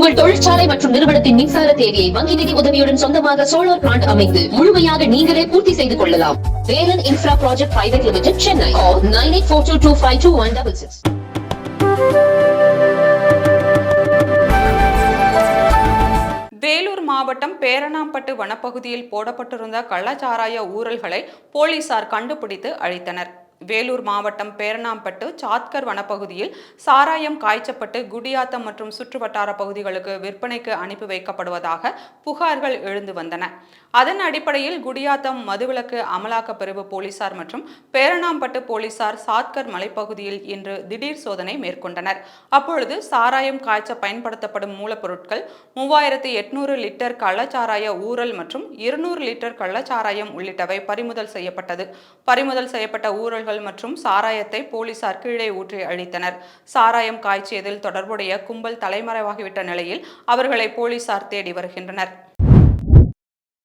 உங்கள் தொழிற்சாலை மற்றும் நிறுவனத்தின் மின்சார தேவையை வங்கி நிதி உதவியுடன் சொந்தமாக சோலார் பிளான்ட் அமைத்து முழுமையாக நீங்களே பூர்த்தி செய்து கொள்ளலாம். Velan infra project private limited Chennai nine eight four two two five two one double six Vellore மாவட்டம் பேரணாம்பட்டு வனப்பகுதியில் போடப்பட்டிருந்த கள்ளச்சாராய ஊழல்களை போலீசார் கண்டுபிடித்து அழித்தனர். வேலூர் மாவட்டம் பேரணாம்பட்டு சாத்கர் வனப்பகுதியில் சாராயம் காய்ச்சப்பட்டு குடியாத்தம் மற்றும் சுற்றுவட்டார பகுதிகளுக்கு விற்பனைக்கு அனுப்பி வைக்கப்படுவதாக புகார்கள் எழுந்து வந்தன. அதன் அடிப்படையில் குடியாத்தம் மதுவிலக்கு அமலாக்க பிரிவு போலீசார் மற்றும் பேரணாம்பட்டு போலீசார் சாத்கர் மலைப்பகுதியில் இன்று திடீர் சோதனை மேற்கொண்டனர். அப்பொழுது சாராயம் காய்ச்ச பயன்படுத்தப்படும் மூலப்பொருட்கள் மூவாயிரத்தி எட்நூறு லிட்டர் கள்ளச்சாராய ஊரல் மற்றும் இருநூறு லிட்டர் கள்ளச்சாராயம் உள்ளிட்டவை பறிமுதல் செய்யப்பட்டது. பறிமுதல் செய்யப்பட்ட ஊரல்கள் மற்றும் சாராயத்தை போலீசார் கீழே ஊற்றி அழித்தனர். சாராயம் காய்ச்சியதில் தொடர்புடைய கும்பல் தலைமறைவாகிவிட்ட நிலையில் அவர்களை போலீசார் தேடி வருகின்றனர்.